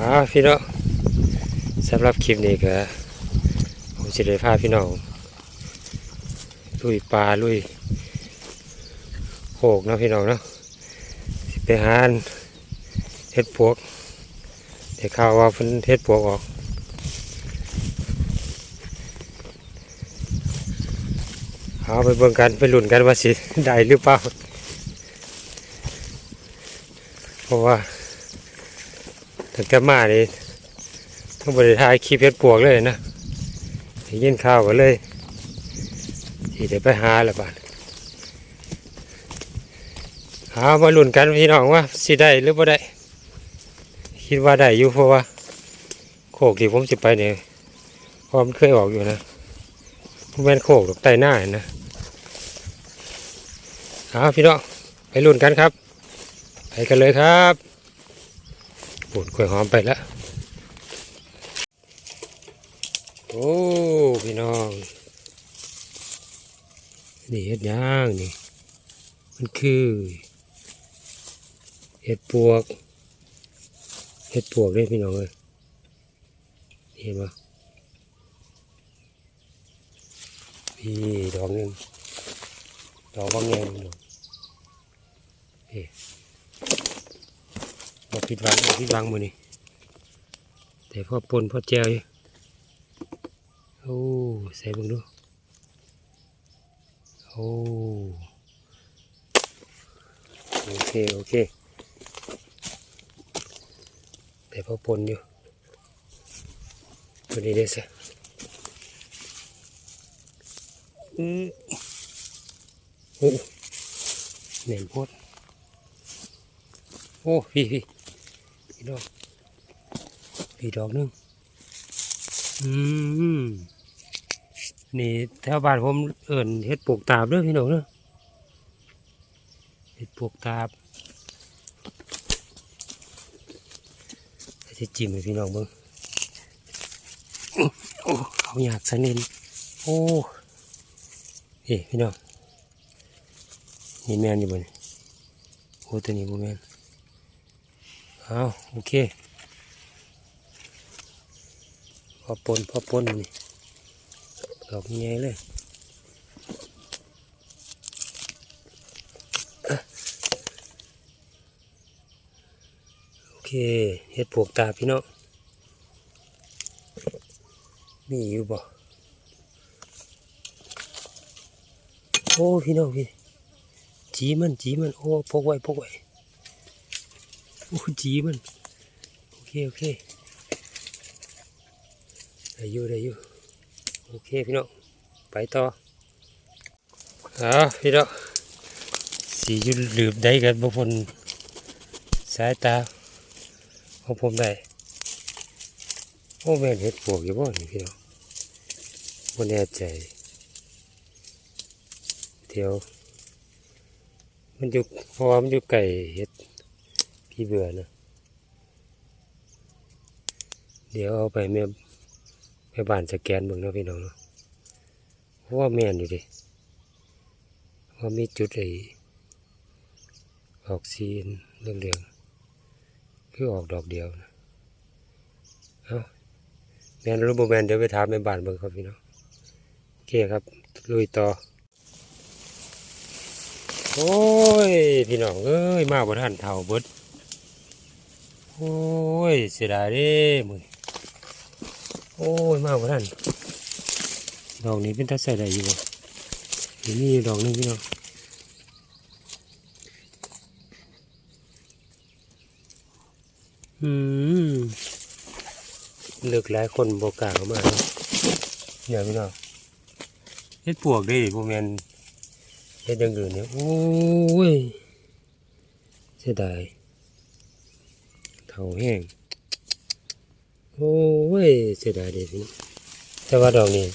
อ่าพี่น้องสำหรับคลิปนี้ก็ผมจะได้พาพี่น้องลุยปลาลุยโขกนะพี่น้องเนาะไปหานเฮ็ดปวกแต่ข่าวว่าเพิ่นเฮ็ดปวกออกเอาไปเบิ่งกันไปลุ้นกันว่าสิได้หรือเปล่าเพราะว่า ถึงจะมานี่ต้องบริทายคลิปเฮ็ดปวกเลยนะยินข่าวกันเลยที่ได้ไปหาละบาดหามาลุ้นกันพี่น้องว่าสิได้หรือบ่ได้ คิดว่าได้อยู่เพราะว่า โคกที่ผมจะไปเนี่ยพราะมันเคยออกอยู่นะผมแม่นโคกดอกไตหน้านะเอาพี่น้องไปลุ้นกันครับ ไปกันเลยครับ ปุ่นกล้วยหอมไปแล้วโอ้พี่น้องนี่เห็ดย่างนี่ มันคือเห็ดปวกเห็ดปวกเลยพี่น้องเลยเห็นปะพี่ดอกนึงดอกบางแงงพี่น้อง ผิดหวังบ่ผิดหวังมือนี่แต่พ่อปนพ่อแจวอยู่โอ้ใส่บิ่งดูโอ้โอเคโอเคแต่พ่อปนอยู่ตัวนี้ได้สิอืมโอ้เหน็นโพดโอ้พี่พี่ พี่ดอกพี่ดอกนึงอืมนี่แถวบ้านผมเอิ่นเฮ็ดปลูกตาบเด้อพี่น้องเด้อเฮ็ดปลูกตาบจะจิ้มให้พี่น้องเบิ่งโอ้เขาอยากสนินโอ้เฮ้พี่น้องนี่แม่นอยู่บนโอ้ตัวนี้บ่แม่น เอาโอเค พอปนพอปนนี่ดอกใหญ่เลยโอเคเฮ็ดปวกตาพี่น้องมีอยู่บ่โอ้พี่น้องพี่จีมันจีมันโอ้พกไว้พกไว้ โอ้จีมันโอเคโอเคได้อยู่ได้อยู่โอเคพี่น้องไปต่อเอาพี่น้องสีอยู่หลืบได้กันบุพนสายตาของผมได้โอ้แม่นเห็ดปวกอยู่บ่นี่พี่น้องบ่แน่ใจเดี๋ยวมันอยู่พราะว่ามันอยู่ไก่เห็ด พี่เบื่อนะ เดี๋ยวเอาไปแม่แม่บ้านสแกนเบิ่งเนาะพี่น้องเนาะเพราะว่าแม่นอยู่ดิว่ามีจุดไอออกซีนเรื่องเดียวคือออกดอกเดียวนะเอาแม่นรู้บ่แม่นเดี๋ยวไปถามแม่บ้านเบิ่งครับพี่น้องโอเคครับลุยต่อโอ้ย พี่น้องเอ้ย มาบ่ทันเท่าเบิด โอ้ยเสียดายเด้มึงโอ้ยมาบ่ทันดอกนี้เป็นตาใส่ได้อยู่บ่นี่ดอกนึงพี่น้องอืมเลือกหลายคนบ่กล้าเข้ามาเนาะเนี่ยพี่น้องเฮ็ดปวกเด้บ่แมนเฮ็ดอย่างอื่นเนี่ยโอ้ยเสียดาย เท่าแห้งโอ้ยเสียดายเด็ดนี่แต่ว่าดอกนี้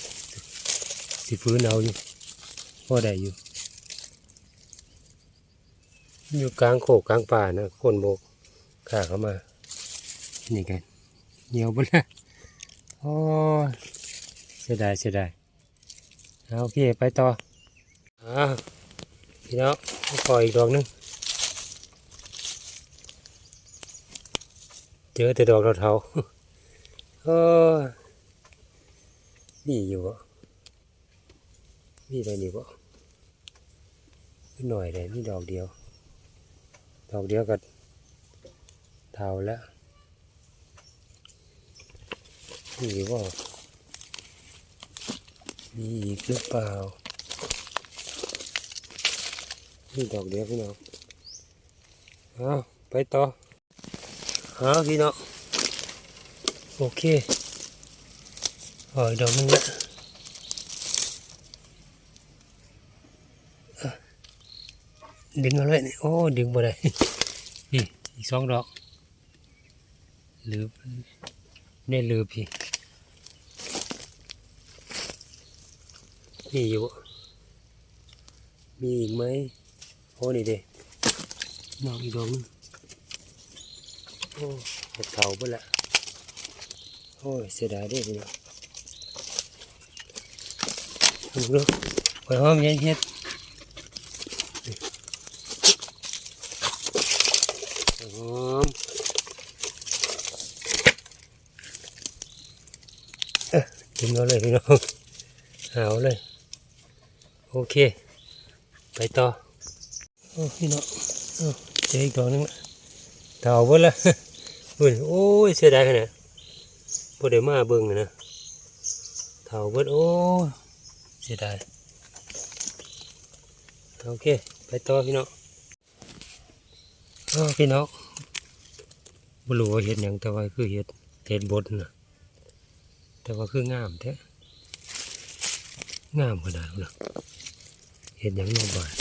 สิฟื้นเอาอยู่พอได้อยู่ อยู่กลางโขกกลางป่านะคนโบกขาเข้ามา นี่กันเหนียวบนละโอ้เสียดายเสียดายเอาโอเคไปต่ออ่าพี่น้องปล่อยอีกดอกหนึง เจอแต่ดอกเทาๆโอ้นี่อยู่บ่นี่อะไรนี่บ่หน่อยเลยนี่ดอกเดียว ดอกเดียวก็เทาแล้วนี่บ่มีอีกหรือเปล่านี่ดอกเดียวพี่น้องเอาไปต่อ เอาพี่น้องโอเคอ๋ออีกดอกหนึงละอะดึงเอาเลยนี่โอ้ดึงบ่ได้นี่อีกสองดอกลืบได้ลืบพี่นี่อยู่ มีอีกไหมโอ้นี่เด้ดอกอีกดอกหนึง โอ้หกเถาไปละโอ้ยเสียดายเด้พี่น้องดูดูไปหอมเย็นเฮ็ดไปหอมเอ๊ะกินเอาเลยพี่น้องเอาเลย โอเค ไปต่อโอ้พี่น้องเอาเจออีกดอกหนึงละ เถาเบิดละอุ้ยโอ้ยเสียดายขนาดบ่ได้มาเบิ่งนะนะเถาเบิดโอ้ยเสียดายโอเค ไปต่อพี่น้องพี่น้องบ่รู้ว่าเห็ดหยังแต่ว่าคือเห็ดเห็ดบดนะแต่ว่าคืองามแท้งามขนาดนั้นนะเห็ดหยังนอบ้าน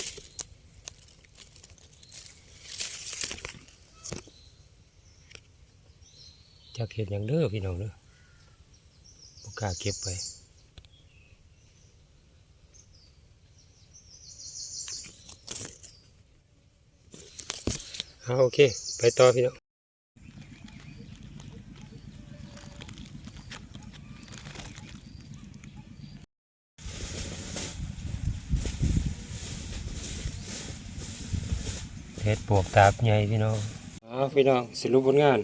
จากเห็ดอย่างเด้อพี่น้องเด้อบ่กล้าเก็บไปเอาโอเค ไปต่อพี่น้องเห็ดปวกตาบใหญ่พี่น้องเอพี่น้องสรุปผลงาน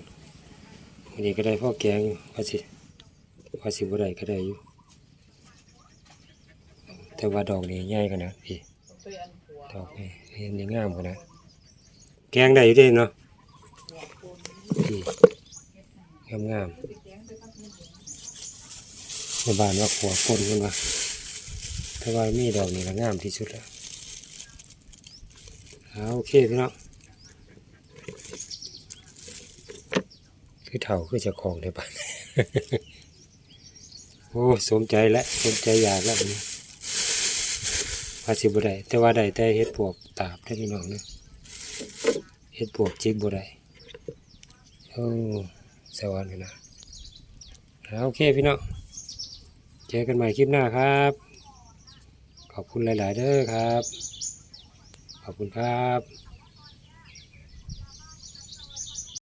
วันนี้ก็ได้พ่อแกงอยู่ว่าสิว่าสิบ่ได้ก็ได้อยู่ แต่ว่าดอกนี้ใหญ่ขนาดพี่ดอกนี้เห็นนี่งามขนาดแกงได้อยู่เด้เนาะพี่งามงามในบ้านว่าขัวคนกันว่าถ้าว่ามีดอกนี้ละงามที่สุดแล้วโอเคพี่น้อง คือเท่าคือจะของได้ปะโอ้สมใจแล้วสมใจอยากแล้วนี่ภาษีบ่ได้แต่ว่าได้แต่เฮ็ดปวกตาบได้พี่น้องเนอะเฮ็ดปวกจิกบ่ได้โอ้สวรรค์นะโอเคพี่น้องเจอกันใหม่คลิปหน้าครับ ขอบคุณหลาย ๆ เด้อครับ ขอบคุณครับ